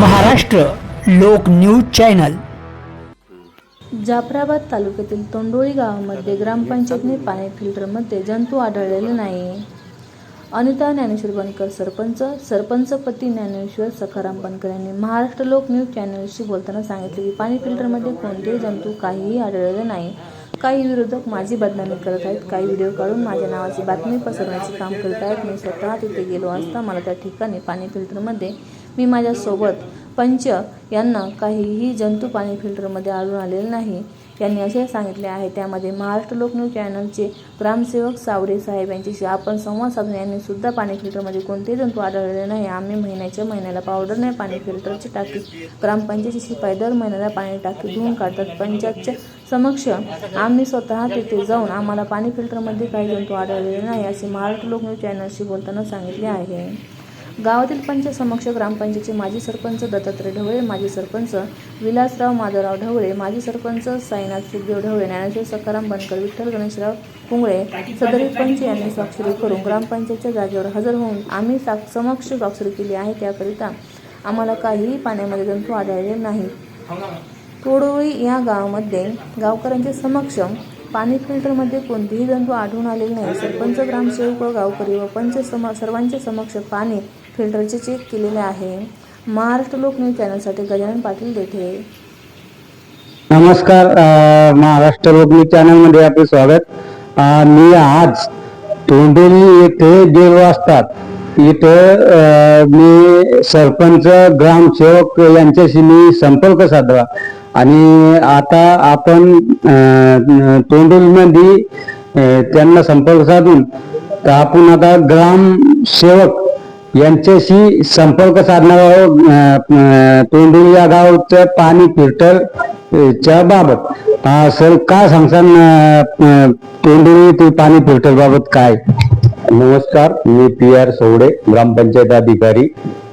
महाराष्ट्र लोक news channel. Jafrabad तालुक्यातील तोंडोळी गावामध्ये ग्रामपंचायतने पाणी फिल्टरमध्ये जंतू आढळलेले नाही. अनिता ज्ञानेश्वर बनकर सरपंच सरपंचपती ज्ञानेश्वर सखाराम बनकर यांनी महाराष्ट्र लोक न्यूज चॅनलशी बोलताना सांगितले की पाणी फिल्टरमध्ये कोणतेही जंतू काहीही आढळले नाही. काही विरोधक माझी बदनामी करत आहेत. काही व्हिडिओ काढून माझ्या नावाची बातमी पसरवण्याचे काम करत आहेत. मी स्वतः तिथे गेलो असता मला त्या ठिकाणी पाणी फिल्टरमध्ये मी माझ्यासोबत पंच यांना काहीही जंतू पाणी फिल्टरमध्ये आढळून आलेले नाही. यांनी असे सांगितले आहे. त्यामध्ये महाराष्ट्र लोकन्यूज चॅनलचे ग्रामसेवक सावरे साहेब यांच्याशी आपण संवाद साधून यांनी सुद्धा पाणी फिल्टरमध्ये कोणतेही जंतू आढळलेले नाही. आम्ही महिन्याच्या महिन्याला पावडरने पाणी फिल्टरची टाकी ग्रामपंचायतीची शिपाई दर महिन्याला पाणी टाकी धुवून काढतात. पंचायतच्या समक्ष आम्ही स्वतः तिथे जाऊन आम्हाला पाणी फिल्टरमध्ये काही जंतू आढळलेले नाही असे महाराष्ट्र लोकन्यूज चॅनलशी बोलताना सांगितले आहे. गावातील पंच समक्ष ग्रामपंचायतचे माजी सरपंच दत्तात्रय ढवळे माजी सरपंच विलासराव माधवराव ढवळे माजी सरपंच साईनाथ सुखदेव ढवळे ज्ञानेश्वर सखाराम बनकर विठ्ठल गणेशराव कुंगळे सदरील पंच यांनी स्वाक्षरी करून ग्रामपंचायतच्या जागेवर हजर होऊन आम्ही सा समक्ष स्वाक्षरी केली आहे. त्याकरिता आम्हाला काहीही पाण्यामध्ये जंतू आढळले नाही तोडोळी या गावामध्ये गावकऱ्यांच्या समक्ष पाणी फिल्टरमध्ये कोणतेही जंतू आढळून आलेले नाही. सरपंच ग्रामसेवक व गावकरी व पंच सम सर्वांच्या समक्ष पाणी फिल्टरचे चेक केलेले आहे. महाराष्ट्र लोकन्यूज चॅनलसाठी गजानन पाटील देठे. नमस्कार महाराष्ट्र लोकन्यूज चॅनलमध्ये आपले स्वागत. मी आज तोंडेली येथे देव असतात. इथं मी सरपंच ग्रामसेवक यांच्याशी मी संपर्क साधला. आणि आता आपण तोंडोलीमध्ये त्यांना संपर्क साधून तर आपण आता ग्रामसेवक यांच्याशी संपर्क साधणार आहोत तोंडोली या गावचं पाणी फिल्टर च्या बाबत. सर काय सांगसान अ, तोंडोली ते पाणी फिल्टर बाबत काय? नमस्कार मी पी आर सवडे ग्रामपंचायत अधिकारी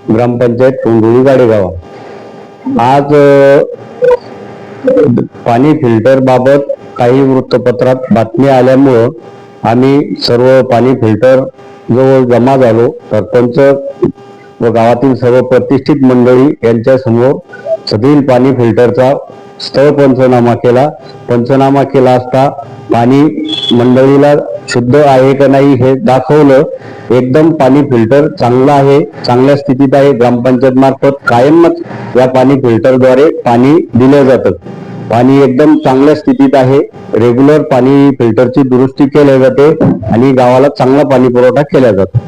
ग्रामपंचायत तोंडोली गाडेगाव आज पाणी फिल्टर बाबत काही वृत्तपत्रात बातमी आल्यामुळं आम्ही सर्व पाणी फिल्टर जवळ जमा झालो. सरपंच व गावातील सर्व प्रतिष्ठित मंडळी यांच्या समोर सदैल पाणी फिल्टरचा स्थळ पंचनामा केला. पंचनामा केला असता पाणी मंडळीला शुद्ध आहे का नाही हे दाखवलं. एकदम पाणी फिल्टर चांगलं आहे चांगल्या स्थितीत आहे. ग्रामपंचायत मार्फत कायमच या पाणी फिल्टरद्वारे पाणी दिलं जातं. पाणी एकदम चांगल्या स्थितीत आहे. रेग्युलर पाणी फिल्टरची दुरुस्ती केल्या जाते आणि गावाला चांगला पाणी पुरवठा केला जातो.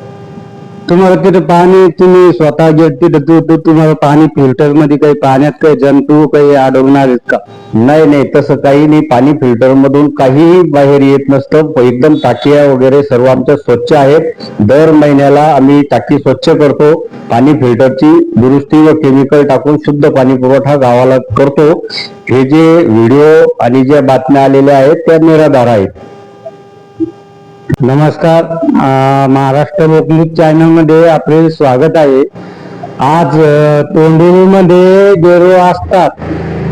तुम्हाला तिथे पाणी तुम्ही स्वतः घेत तिथे तू तू- तुम्हाला पाणी फिल्टरमध्ये काही पाण्यात काही जंतू काही अडवणार आहेत का? नाही नाही तसं काही नाही. पाणी फिल्टर मधून काहीही बाहेर येत नसतं. एकदम टाकिया वगैरे सर्व आमच्या स्वच्छ आहेत. दर महिन्याला आम्ही टाकी स्वच्छ करतो. पाणी फिल्टरची दुरुस्ती व केमिकल टाकून शुद्ध पाणी पुरवठा गावाला करतो. हे जे व्हिडिओ आणि ज्या बातम्या आलेल्या आहेत त्या निराधार आहेत. नमस्कार महाराष्ट्र लोकन्यूज चॅनलमध्ये आपले स्वागत आहे. आज तोंडोलीमध्ये गेरू असतात.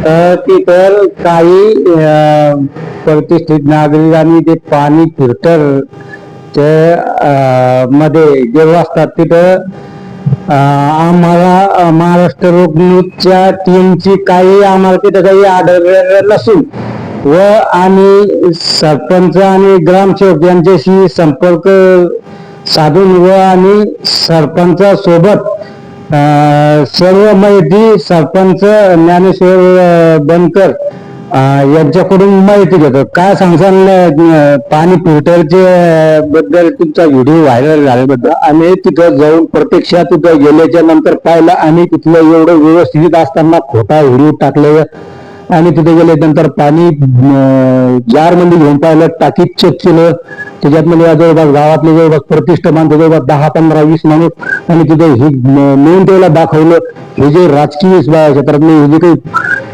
तर तिथं काही प्रतिष्ठित नागरिकांनी ते पाणी फिल्टरमध्ये गेलो असतात तिथं आम्हाला महाराष्ट्र लोकन्यूजच्या टीमची काही आम्हाला तिथं काही आढळलेलं नसून व आम्ही सरपंच आणि ग्रामसेवक यांच्याशी संपर्क साधून व आणि सरपंचासोबत अं, सर्व माहिती सरपंच ज्ञानेश्वर बनकर यांच्याकडून माहिती घेतो. काय सांगसान पाणी फिल्टरचे बद्दल तुमचा व्हिडिओ व्हायरल झाल्याबद्दल? आम्ही तिथं जाऊन प्रत्यक्षात तिथं गेल्याच्यानंतर पाहिलं आणि तिथलं एवढं व्यवस्थित असताना खोटा व्हिडिओ टाकलेला आणि तिथे गेले नंतर पाणी जारमध्ये घेऊन पाहिलं टाकीत चेक केलं. त्याच्यात म्हणजे जवळपास गावातले जवळपास प्रतिष्ठमान जवळपास दहा पंधरा वीस माणूस आणि तिथे हे मेन त्याला दाखवलं. हे जे राजकीय क्षेत्रातले हे जे काही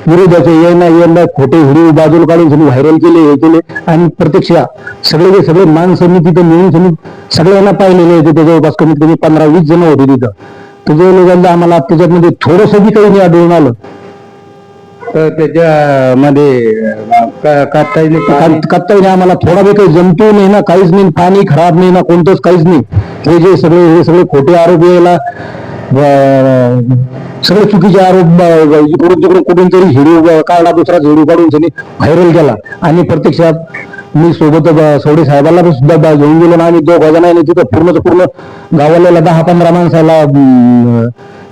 विरोधाचे ये ना ये ना खोटे हिडू बाजूला काढून सगळे व्हायरल केले हे केले. आणि प्रत्यक्ष सगळे जे सगळे माणसांनी तिथे मिळून सगळी सगळ्यांना पाहिलेले होते जवळपास कमीत कमी पंधरा वीस जण होते तिथं. तर लोकांना आम्हाला त्याच्यामध्ये थोडंसं बी काही नाही आढळून आलं. तर त्याच्यामध्ये कत्ताईने आम्हाला थोडा बी काही जंतू नाही ना काहीच नाही पाणी खराब नाही ना कोणतंच काहीच नाही. हे जे सगळे हे सगळे खोटे आरोप यायला सगळे चुकीचे आरोप इकडून तिकडून कुठून तरी व्हिडिओ काढला दुसराच व्हिडिओ काढून त्यांनी व्हायरल केला. आणि प्रत्यक्षात मी सोबत ब- सवडे साहेबांना पण सुद्धा घेऊन गेलो ना. आम्ही दोघ जणांनी तिथं पूर्णच पूर्ण गावाला दहा पंधरा माणसाला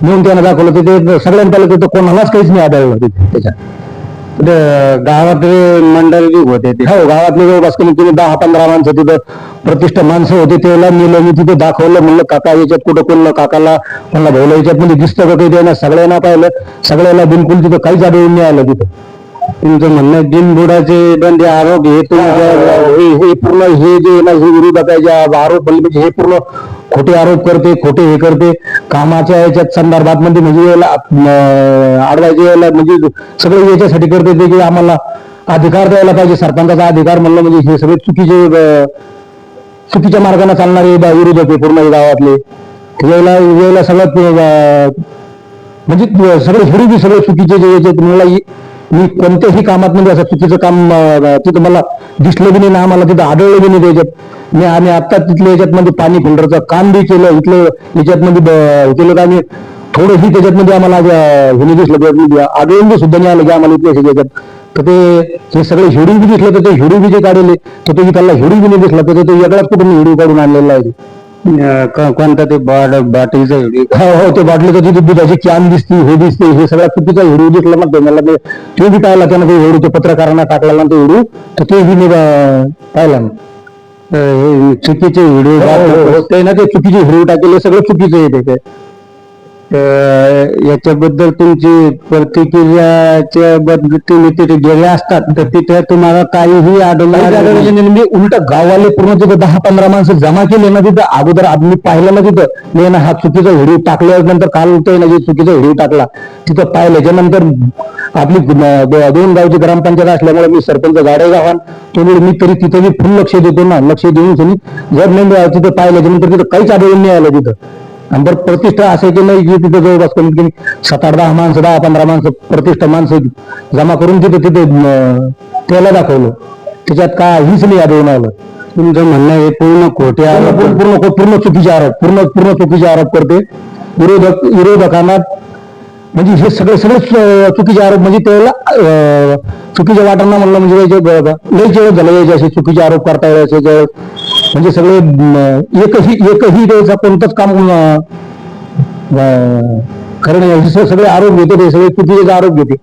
नेऊन त्यांना दाखवलं. तिथे सगळ्यांना पहिलं तिथं कोणालाच काहीच नाही आढळलं तिथे त्याच्यात. गावातले मंडळी होते हो गावातले जवळपास कमी दहा पंधरा माणसं तिथं प्रतिष्ठा माणसं होते त्याला नेलं मी तिथे दाखवलं म्हणलं काका याच्यात कुठं कोणलं काकाला कोणला भाऊला याच्यात मध्ये दिसतं का काही सगळ्यांना पाहिलं. सगळ्याला बिलकुल तिथं काहीच आढळून नाही आलं तिथं. तुमचं म्हणणं बिनबुडाचे दंडे आरोप हे हे. पूर्ण हे जे ना हे विरोधकाचे आरोप म्हणजे हे पूर्ण खोटे आरोप करते खोटे हे करते. कामाच्या याच्यात संदर्भात म्हणजे म्हणजे याला अं, अडवायचे याला म्हणजे सगळे याच्यासाठी करते ते की आम्हाला अधिकार द्यायला पाहिजे सरपंचाचा अधिकार म्हणलं म्हणजे हे सगळे चुकीचे चुकीच्या मार्गाने चालणारे विरोधक आहे पूर्ण गावातले. यायला यायला सगळ्यात म्हणजे सगळे हिरू बी सगळे चुकीचे जे याच्यात मला मी कोणत्याही कामात म्हणजे असं चुकीचं काम तिथं मला दिसलं बी नाही ना आम्हाला तिथं आढळलं बी नाही त्याच्यात मी आम्ही आता तिथल्या याच्यात मध्ये पाणी फिल्टरचं काम बी केलं इथलं याच्यात मध्ये केलं तर आम्ही थोडंही त्याच्यात मध्ये आम्हाला हे दिसलं आढळून बी सुद्धा नाही आलं की आम्हाला इथल्या याच्यात. तर ते हे सगळे हिडू बी दिसलं तर ते हिडू बी जे काढले तर ते त्याला हिडू बी नाही दिसला तर ते वेगळाच कुठून हिडू काढून आणलेला आहे. कोणता ते बाटलीचा हिडू हो हो ते बाटलीचं तिथे दुधाची कॅन दिसते हे दिसते हे सगळ्या चुकीचा हिडू दिसला ना मला ते ते बी पाहिला त्यानं ते हिडू ते पत्रकारांना टाकला ना तो हिडू तर ते बी मी पाहिला ना. हे चुकीचे व्हिडिओ ते ना ते चुकीचे व्हिडिओ टाकले सगळं चुकीचं आहे ते. याच्याबद्दल तुमची प्रतिक्रियाच्या बद्दल तुम्ही तिथे गेले असतात तर तिथे तुम्हाला काहीही आढळलं मी उलट गावाले पूर्ण तिथं दहा पंधरा माणसं जमा केले ना तिथं अगोदर आम्ही पाहिलं ना तिथं मी ना हा चुकीचा व्हिडिओ टाकल्यानंतर काल होतोय ना जे चुकीचा व्हिडिओ टाकला तिथं पाहिलं. त्याच्यानंतर आपली दोन गावची ग्रामपंचायत असल्यामुळे मी सरपंच गाडे गावान त्यामुळे मी तरी तिथं फुल लक्ष देतो ना लक्ष देऊन जर नाही तिथं पाहिलं त्यानंतर तिथं काहीच आढळून नाही आलं तिथं. आणि बरं प्रतिष्ठा असायची नाही की तिथं जवळपास कमीत कमी सात आठ दहा माणसं दहा पंधरा माणसं प्रतिष्ठा माणसं जमा करून तिथं तिथे त्याला दाखवलं. त्याच्यात काहीच नाही आढळून आलं तुमचं म्हणणं हे पूर्ण खोटे आरोप पूर्ण पूर्ण चुकीचे आरोप पूर्ण पूर्ण चुकीचे आरोप करते. विरोधक विरोधकांना म्हणजे हे सगळे सगळे चुकीचे आरोप म्हणजे त्याला चुकीच्या वाटांना म्हणलं म्हणजे लई वेळ झालं असे चुकीचे आरोप करता जे- म्हणजे सगळे एकही एकही त्याचा कोणतंच काम अं, सगळे आरोप घेते ते सगळे चुकीचे आरोप घेते.